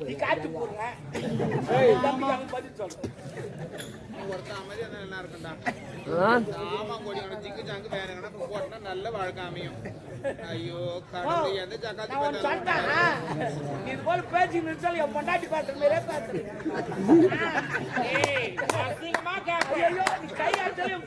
நீ காட்டு பதில் சொல்றேன் இருந்தா நல்லா இருக்கும்டா? ஆமா கொடி உனக்கு ஜிங்கு ஜாங்கு வேற போட்டா நல்ல வாழ்க்கை அமையும். ஐயோ கடவுள் எந்த ஜக்காத்து நான் சொல்லிட்டேன் இது போல என் பொண்டாட்டி பேசுற மாதிரியே பேசுறேன் ஏய், அசிங்கமா கேட்க. ஐயோ நீ என்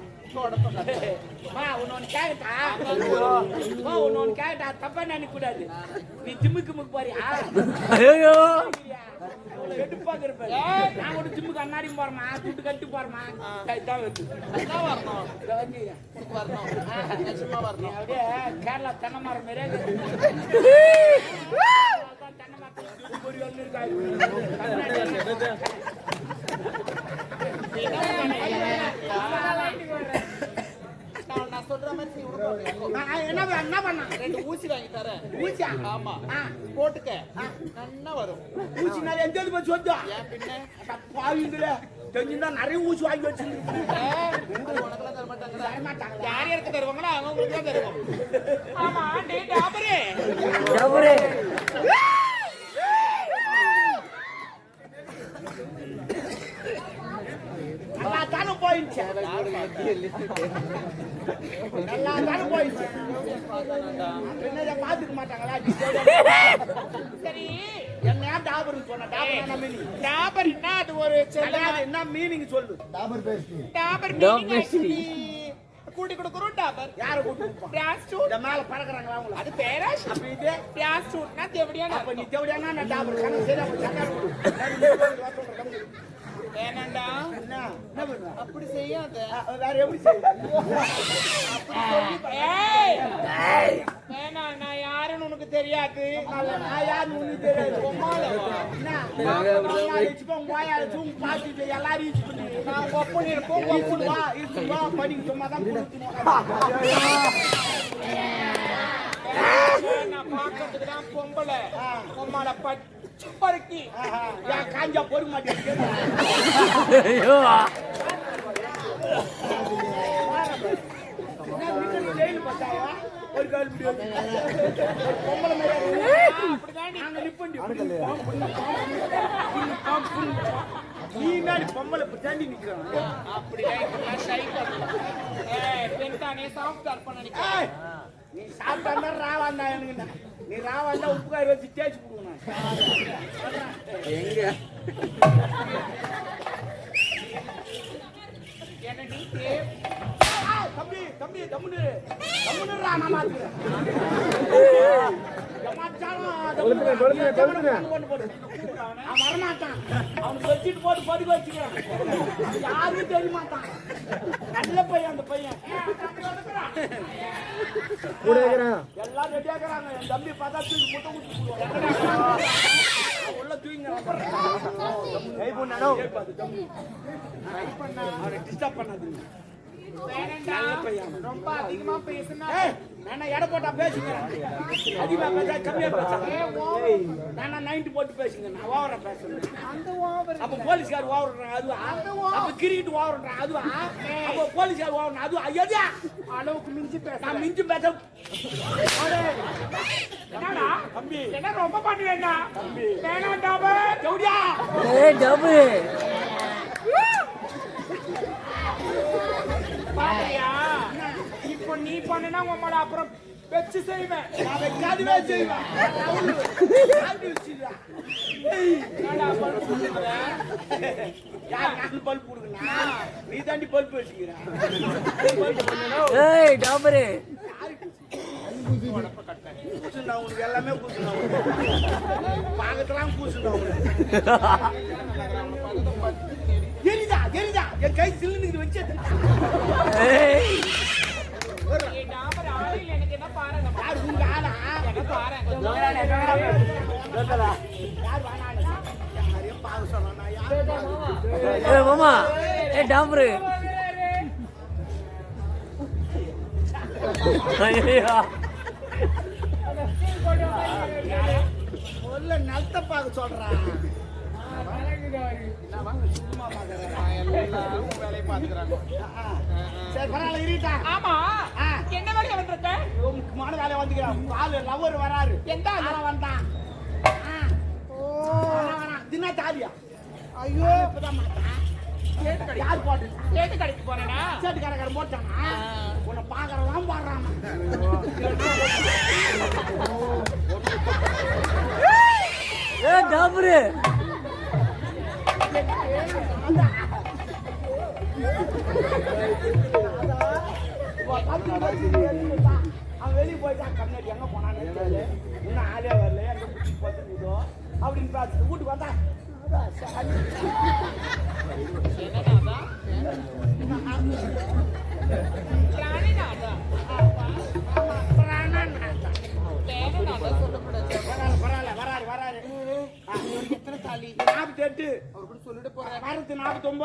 உன்னொன்னு கேக்கட்டா? தப்பா நினைக்க கூடாது நீ ஜிம்முக்கு முக்கு போறியா? நான் கூட ஜிம்முக்கு அண்ணாடி போறமா துட்டு கட்டி போறமா இதான் வந்து அப்படியே கேரளா தென்னை மரம் மாதிரியே தென்னை மரத்துல பொறி வந்து இருக்காது. நான் நான் சொல்ற மாதிரி செய்ய உனக்கு வரணும். ஆ, ஆ, என்ன என்ன பண்ண ரெண்டு ஊசி வாங்கி தரேன் ஊசியா ஆமா. போட்டுக்க நல்லா வரும் ஊசி நிறைய எந்த போய் சொந்தா பின்ன பாவிங்களே தெரிஞ்சுதான் நிறைய ஊசி வாங்கி வச்சிருக்கு ஏய், உனக்கெல்லாம் தர மாட்டாங்கடா மாட்டாங்களா யார் யாருக்கு தருவாங்களோ அவங்களுக்கு தான் தருவோம் ஆமா, டாபரே. டபுரே நல்லா தானே போயிடுச்சு நல்லா தானே போயிடுச்சு என்னதை பாத்துக்க மாட்டாங்களா? சரி, என்ன டாபர்னு சொன்ன டாபர் என்ன மீனிங் டாபர் என்ன அது ஒரு செல்ல- என்ன மீனிங் சொல்லு. டாபர் டாபர் meaning பேசி. actually கூட்டி கொடுக்குறோம் டாபர். யார கூட்டு? பிராஸ்டூட் இந்த மேல பறக்குறாங்களா அவங்கள? அது பேரா? அப்ப இது? பிராஸ்டூட்னா தேவடியான? அப்ப நீ தேவையான நான் டாபர்? போய் சக்கரை வேணாண்டா என்ன? அப்படி செய்யாத. வேற எப்படி செய்ய ஏய் வேணாம் நான் யாருன்னு உனக்கு தெரியாது. நான் யாருன்னு உனக்கு தெரியாது. பார்த்துட்டு எல்லாரும் நான் ஒப்பன் இருப்போம் ஒப்பன் வா இது வா படிக்க சும்மா தான் நான் பார்க்கறதுக்கு தான் பொம்பளை. பொம்மால பச்சை பருக்கி காஞ்சா பொறுக்க மாட்டேங்குது ஐயோ என்ன வீட்டுல ஜெயிலு பார்த்தாயா ஒரு கால் இப்படி வந்து. ஒரு பொம்பளை மாதிரி இருக்கு. அப்படிதான் ஒரு கால் நீ நாடி பொம்பளை தாண்டி நிக்கிறான் அப்படிதான் இப்பெல்லாம் ஷை பண்ணலாம் சாஃப்ட் அர்ப்பணம் நினைக்கிறேன் நீ சாப்பிட்டா ராவாந்தா எனக்கு நீ ராவாந்தா உப்பு வச்சு தேய்ச்சி கொடுக்கணும் எங்க என்னடி? தம்பி தம்பி தம்முனு தம்முனு ரா நான் மாத்துறேன் வரமாட்டான். அவனுக்கு வச்சுட்டு போட்டு படுக்க வச்சுக்கிறான். யாருக்கும் தெரிய மாட்டான் நல்ல பையன். அந்த பையன் கூட இருக்கிறான். எல்லாம் ரெடியா இருக்கிறாங்க. என் தம்பி பார்த்தா தூக்கி முட்டை குத்தி போடுவான். உள்ள தூங்க அவனை டிஸ்டர்ப் பண்ணாதீங்க. ரொம்ப அதிகமா பேசுனா நானா எடை போட்டா பேசுகிறேன் அதிகமா பேச கம்மியா பேசுறேன் நானா நைன்டி போட்டு பேசுங்க நான் ஓவரா பேசுறேன் அந்த ஓவர் அப்ப போலீஸ்கார் ஓவர்றான் அதுவா அப்ப கிரிக்கெட் ஓவர்றான் அதுவா அப்ப போலீஸ்கார் ஓவர்றான் அதுவா ஐயா அளவுக்கு மிஞ்சி பேச நான் மிஞ்சி பேச என்னடா தம்பி. என்ன ரொம்ப பண்ணுவேண்டா வேணாண்டா டபுள் நீ பண்ணுனா உங்களோட அப்புறம் வச்சு செய்வேன். நான் வைக்காதவே செய்வேன். நீ தாண்டி பல்ப் வச்சுக்கிறேன் உனக்கு எல்லாமே கூசுண்டா பாக்கத்தெல்லாம் உனக்கு. எரிதா எரிதா. என் கை சில்லுன்னு வச்சது மாமா. ஏ டாம்பரு ஐயோ முதல்ல நிலத்தை பார்க்க சொல்றான் நான் எல்லாம் உன் வேலையை பார்த்துக்கிறாங்க சரி பரவாயில்ல இருட்டா ஆமா முக்கியமான வேலையை வந்துக்கிறான் பால் லவர் வராரு எந்த ஆளு? ஆளா வந்தான். தினா தாலியா ஐயோ இப்பதான் யார் போட்டு ஏது கடைக்கு போறேனா சேட்டுக்காரக்காரன் போட்டானா உன்னை பாக்குறதான் பாடுறான் ஏ அவன் வெளியே போயிட்டான் கண்ணாடி எங்க போனான்னு இன்னும் ஆளே வரல எங்க குச்சி பார்த்துருந்தோ அப்படின்னு பார்த்துட்டு வீட்டுக்கு வந்தா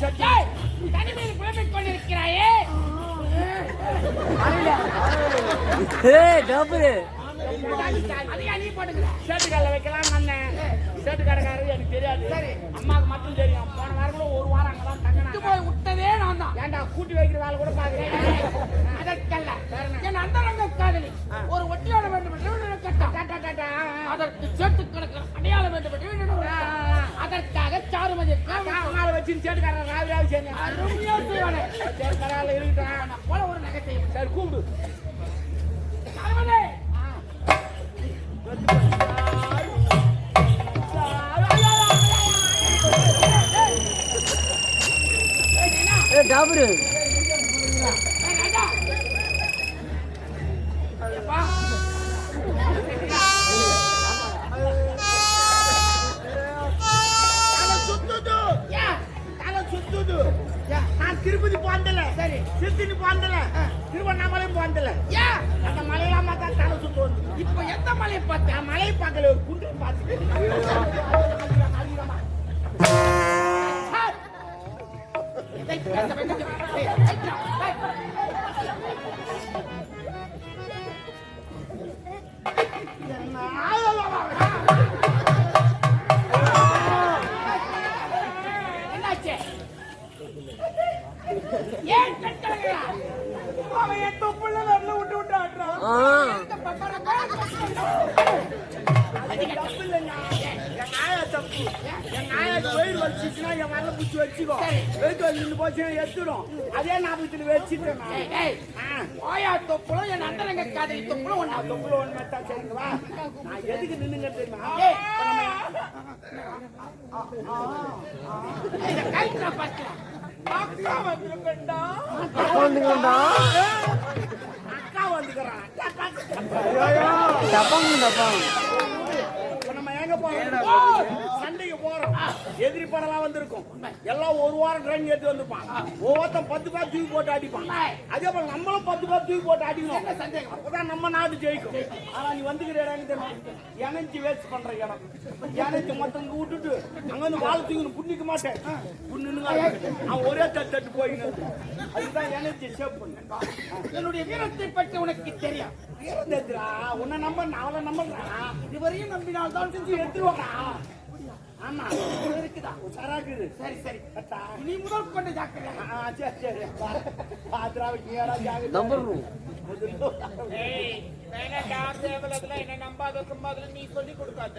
தனிமையில் குழம்பிக் கொண்டிருக்கிறாயே. ஏ டாம்பரு அதிகா நீ போட்டுக்கிற. ஷர்ட்டுக்காரில் வைக்கலாம் அண்ணன் ஷர்ட்டுக்காரக்காரர் எனக்கு தெரியாது. அம்மாவுக்கு மட்டும் தெரியும். போன வாரம் கூட ஒரு வாரம் அங்கே தான் தங்கினாங்க போய் விட்டதே நான் தான். ஏன்டா கூட்டி வைக்கிற வேலை கூட பார்க்குறேன் அதற்கல்ல. என் அந்தரங்க காதலி. ஒரு ஒட்டியான வேண்டும் என்று கேட்டான் அதற்கு சேர்த்து கிடக்கிற அடையாளம் வேண்டும் என்று அம்மாவை வச்சு ஷர்ட்டுக்காரர் ராவி ராவி செஞ்சேன் அருமையா செய்வானே. சரி பரவாயில்ல இருக்கட்டும் நான் போல ஒரு நகை செய்யும் சரி கூப்பிடு. சாருமதி இப்ப எந்த மலையை பார்த்த நான் மலையை பார்க்கல ஒரு குண்டு பார்த்து இதை பேச வேண்டும். ஏய், ஐயா, ஏய். என்னாச்சு ஏன் கட்டளா அவன் என் தொப்புள்ள வரல விட்டு விட்டு ஆடுறான் அதே ஞாபகத்தில் வச்சுட்டேன் நான். ஓயா தொப்புளும் என் அந்தரங்க காதலி தொப்புளும் ஒண்ணா நான் ஒன்று மட்டும் சரிங்களா நான் எதுக்கு நின்னுங்க தெரியுமா ஏய். இப்ப நம்ம அக்கா வந்திருக்கண்டா டப்பாங்க டப்பாங்க இப்ப நம்ம எங்க போறோம் சண்டைக்கு போறோம் எதிரி படம்லாம் வந்திருக்கும். எல்லாம் ஒரு வாரம் ட்ரெயின் எடுத்து வந்திருப்பான் ஒவ்வொருத்தன் பத்து பேர் தூக்கி போட்டு அடிப்பான். அதே போல நம்மளும் பத்து பேர் தூக்கி போட்டு அடிக்கணும். அப்பதான் நம்ம நாடு ஜெயிக்கும். ஆனா நீ வந்துக்கிற இடம் தெரியுமா? எனர்ஜி வேஸ்ட் பண்ற இடம். எனர்ஜி மொத்தம் விட்டுட்டு அங்க வந்து வாழ் தூக்கணும் புண்ணிக்க மாட்டேன் அவன் ஒரே தட்டு போயின்னு அதுதான் எனர்ஜி சேவ் பண்ணு என்னுடைய வீரத்தை பற்றி உனக்கு தெரியும். வீரந்தேத்துறா உன்னை நம்ப நான் அவளை நம்புறா இதுவரையும் நம்பினால் தான் செஞ்சு எடுத்துருவாடா ஆமா இருக்குதா சராக்குது சரி சரி நீ முதல் கொண்டு ஜாக்கிரதை ஆ, சரி சரி பாத்திராவுக்கு யாரா ஜாகிரதை நம்பர் ரூம் ஏய் வேணாடா தேவலதுல என்ன நம்பாத கும்பாத நீ சொல்லி கொடுக்காத.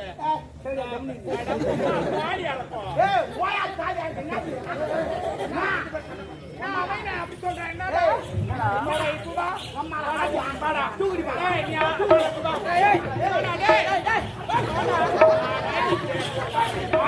வாடி ஏய், என்ன அப்படி சொல்றேன் என்னடா என்னடா. ஏய் நீ ஆ- ஏய் ஏய் ஏய்